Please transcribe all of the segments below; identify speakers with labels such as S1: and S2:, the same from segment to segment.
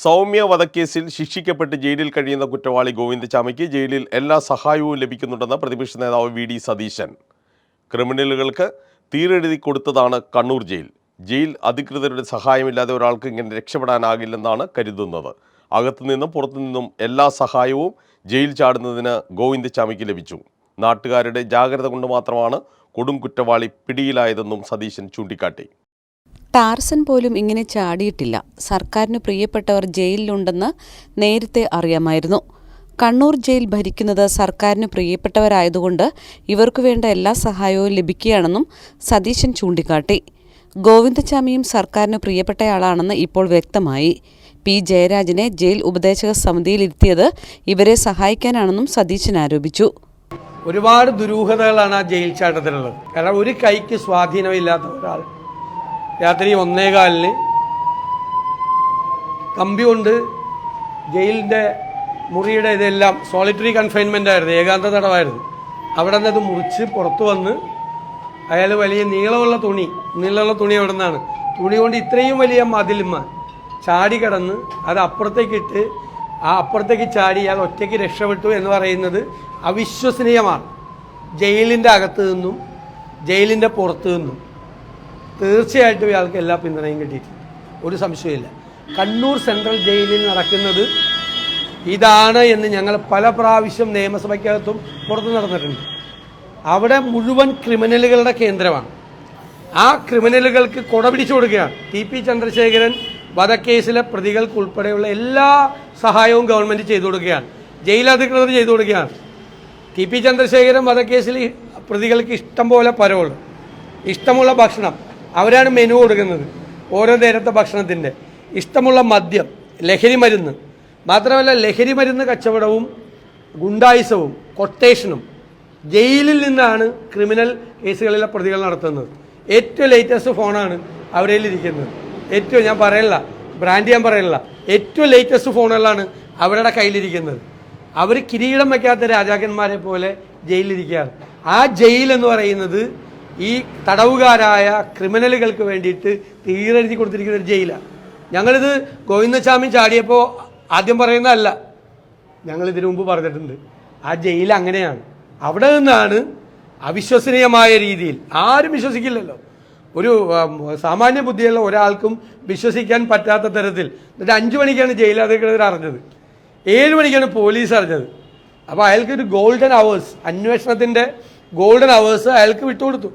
S1: സൗമ്യ വധക്കേസിൽ ശിക്ഷിക്കപ്പെട്ട് ജയിലിൽ കഴിയുന്ന കുറ്റവാളി ഗോവിന്ദചാമിക്ക് ജയിലിൽ എല്ലാ സഹായവും ലഭിക്കുന്നുണ്ടെന്ന് പ്രതിപക്ഷ നേതാവ് വി ഡി സതീശൻ. ക്രിമിനലുകൾക്ക് തീരെഴുതി കൊടുത്തതാണ് കണ്ണൂർ ജയിൽ. ജയിൽ അധികൃതരുടെ സഹായമില്ലാതെ ഒരാൾക്ക് ഇങ്ങനെ രക്ഷപ്പെടാനാകില്ലെന്നാണ് കരുതുന്നത്. അകത്തുനിന്നും പുറത്തുനിന്നും എല്ലാ സഹായവും ജയിൽ ചാടുന്നതിന് ഗോവിന്ദചാമിക്ക് ലഭിച്ചു. നാട്ടുകാരുടെ ജാഗ്രത കൊണ്ട് മാത്രമാണ് കൊടും കുറ്റവാളി പിടിയിലായതെന്നും സതീശൻ ചൂണ്ടിക്കാട്ടി.
S2: ടാർസൻ പോലും ഇങ്ങനെ ചാടിയിട്ടില്ല. സർക്കാരിന് പ്രിയപ്പെട്ടവർ ജയിലിലുണ്ടെന്ന് നേരത്തെ അറിയാമായിരുന്നു. കണ്ണൂർ ജയിൽ ഭരിക്കുന്നത് സർക്കാരിന് പ്രിയപ്പെട്ടവരായതുകൊണ്ട് ഇവർക്കു വേണ്ട എല്ലാ സഹായവും ലഭിക്കുകയാണെന്നും സതീശൻ ചൂണ്ടിക്കാട്ടി. ഗോവിന്ദചാമിയും സർക്കാരിന് പ്രിയപ്പെട്ടയാളാണെന്ന് ഇപ്പോൾ വ്യക്തമായി. പി. ജയരാജനെ ജയിൽ ഉപദേശക സമിതിയിലിരുത്തിയത് ഇവരെ സഹായിക്കാനാണെന്നും സതീശൻ ആരോപിച്ചു.
S3: ഒരുപാട് ദുരൂഹതകളാണ് ആ ജയിൽ ചാട്ടത്തിലുള്ളത്. കാരണം ഒരു കൈക്ക് സ്വാധീനമില്ലാത്ത ഒരാൾ രാത്രി ഒന്നേകാലിന് കമ്പി കൊണ്ട് ജയിലിന്റെ മുറിയുടെ ഇതെല്ലാം സോളിറ്ററി കൺഫൈൻമെന്റ് ആയിരുന്നു ഏകാന്ത തടവായിരുന്നു. അവിടെ നിന്ന് അത് മുറിച്ച് പുറത്തു വന്ന് അയാൾ വലിയ നീളമുള്ള തുണി നീളമുള്ള തുണി അവിടെ നിന്നാണ്. തുണി കൊണ്ട് ഇത്രയും വലിയ മതിലുമ്മ ചാടി കടന്ന് അത് അപ്പുറത്തേക്ക് ഇട്ട് ആ അപ്പുറത്തേക്ക് ചാടി അയാൾ ഒറ്റയ്ക്ക് രക്ഷപ്പെട്ടു എന്ന് പറയുന്നത് അവിശ്വസനീയമാണ്. ജയിലിന്റെ അകത്തു നിന്നും ജയിലിന്റെ പുറത്തു നിന്നും. തീർച്ചയായിട്ടും ഇയാൾക്ക് എല്ലാ പിന്തുണയും കിട്ടിയിട്ടുണ്ട്. ഒരു സംശയമില്ല കണ്ണൂർ സെൻട്രൽ ജയിലിൽ നടക്കുന്നത് ഇതാണ് എന്ന് ഞങ്ങൾ പല പ്രാവശ്യം നിയമസഭയ്ക്കകത്തും പുറത്തു നടന്നിട്ടുണ്ട്. അവിടെ മുഴുവൻ ക്രിമിനലുകളുടെ കേന്ദ്രമാണ്. ആ ക്രിമിനലുകൾക്ക് കൊട പിടിച്ചു കൊടുക്കുകയാണ്. ടി പി ചന്ദ്രശേഖരൻ വധക്കേസിലെ പ്രതികൾക്ക് ഉൾപ്പെടെയുള്ള എല്ലാ സഹായവും ഗവൺമെന്റ് ചെയ്തു കൊടുക്കുകയാണ്. ജയിൽ അധികൃതർ ചെയ്തു കൊടുക്കുകയാണ്. ടി പി ചന്ദ്രശേഖരൻ വധക്കേസിൽ പ്രതികൾക്ക് ഇഷ്ടം പോലെ പരോൾ ഇഷ്ടമുള്ള ഭക്ഷണം അവരാണ് മെനു കൊടുക്കുന്നത്. ഓരോ നേരത്തെ ഭക്ഷണത്തിന്റെ ഇഷ്ടമുള്ള മദ്യം ലഹരി മരുന്ന്. മാത്രമല്ല ലഹരി മരുന്ന് കച്ചവടവും ഗുണ്ടായുസവും കൊട്ടേഷനും ജയിലിൽ നിന്നാണ് ക്രിമിനൽ കേസുകളിലെ പ്രതികൾ നടത്തുന്നത്. ഏറ്റവും ലേറ്റസ്റ്റ് ഫോണാണ് അവരിൽ ഇരിക്കുന്നത്. ഏറ്റവും ഞാൻ പറയല്ല ബ്രാൻഡ് ഞാൻ പറയല്ല ഏറ്റവും ലേറ്റസ്റ്റ് ഫോണുകളാണ് അവരുടെ കയ്യിലിരിക്കുന്നത് അവർ കിരീടം വയ്ക്കാത്ത രാജാക്കന്മാരെ പോലെ ജയിലിരിക്കുകയാണ് ആ ജയിൽ എന്ന് പറയുന്നത് ഈ തടവുകാരായ ക്രിമിനലുകൾക്ക് വേണ്ടിയിട്ട് തീരെഴുതി കൊടുത്തിരിക്കുന്ന ഒരു ജയിലാണ് ഞങ്ങളിത് ഗോവിന്ദസ്വാമി ചാടിയപ്പോൾ ആദ്യം പറയുന്നതല്ല. ഞങ്ങൾ ഇതിനു മുമ്പ് പറഞ്ഞിട്ടുണ്ട്. ആ ജയിൽ അങ്ങനെയാണ്. അവിടെ നിന്നാണ് അവിശ്വസനീയമായ രീതിയിൽ ആരും വിശ്വസിക്കില്ലല്ലോ. ഒരു സാമാന്യ ബുദ്ധിയുള്ള ഒരാൾക്കും വിശ്വസിക്കാൻ പറ്റാത്ത തരത്തിൽ. എന്നിട്ട് അഞ്ചു മണിക്കാണ് ജയിലധികൃതർ അറിഞ്ഞത്. ഏഴ് മണിക്കാണ് പോലീസ് അറിഞ്ഞത്. അപ്പോൾ അയാൾക്ക് ഒരു ഗോൾഡൻ അവേഴ്സ് അന്വേഷണത്തിന്റെ ഗോൾഡൻ അവേഴ്സ് അയാൾക്ക് വിട്ടുകൊടുത്തു.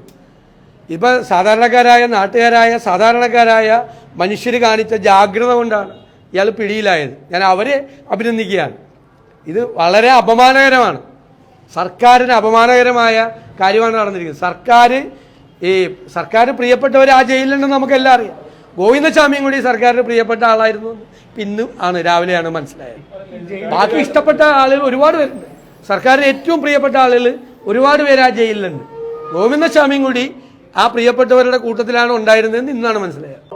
S3: ഇപ്പം സാധാരണക്കാരായ നാട്ടുകാരായ സാധാരണക്കാരായ മനുഷ്യർ കാണിച്ച ജാഗ്രത കൊണ്ടാണ് ഇയാൾ പിടിയിലായത്. ഞാൻ അവരെ അഭിനന്ദിക്കുകയാണ്. ഇത് വളരെ അപമാനകരമാണ്. സർക്കാരിന് അപമാനകരമായ കാര്യമാണ് നടന്നിരിക്കുന്നത്. സർക്കാർ ഈ സർക്കാർ പ്രിയപ്പെട്ടവർ ആ ജയിലിലുണ്ടെന്ന് നമുക്കെല്ലാം അറിയാം. ഗോവിന്ദസ്വാമിയും കൂടി സർക്കാരിന് പ്രിയപ്പെട്ട ആളായിരുന്നു. ഇന്ന് ആണ് രാവിലെയാണ് മനസ്സിലായത്. ബാക്കി ഇഷ്ടപ്പെട്ട ആളുകൾ ഒരുപാട് പേരുണ്ട്. സർക്കാരിന് ഏറ്റവും പ്രിയപ്പെട്ട ആളുകൾ ഒരുപാട് പേര് ആ ജയിലിലുണ്ട്. ഗോവിന്ദസ്വാമിയും കൂടി ആ പ്രിയപ്പെട്ടവരുടെ കൂട്ടത്തിലാണ് ഉണ്ടായിരുന്നതെന്ന് ഇന്നാണ് മനസ്സിലായത്.